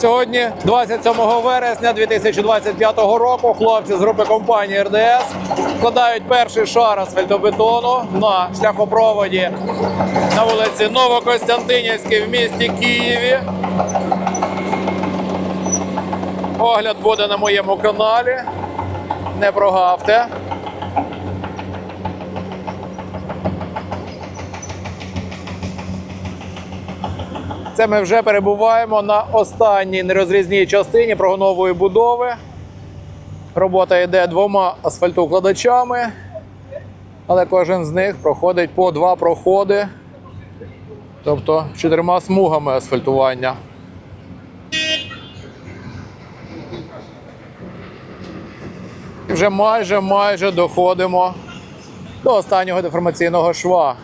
Сьогодні, 27 вересня 2025 року, хлопці з групи компанії РДС вкладають перший шар асфальтобетону на шляхопроводі на вулиці Новокостянтинівській в місті Києві. Огляд буде на моєму каналі. Не прогавте. Це ми вже перебуваємо на останній нерозрізній частині прогонової будови. Робота йде двома асфальтоукладачами, але кожен з них проходить по два проходи, тобто чотирма смугами асфальтування. І вже майже майже доходимо до останнього деформаційного шва.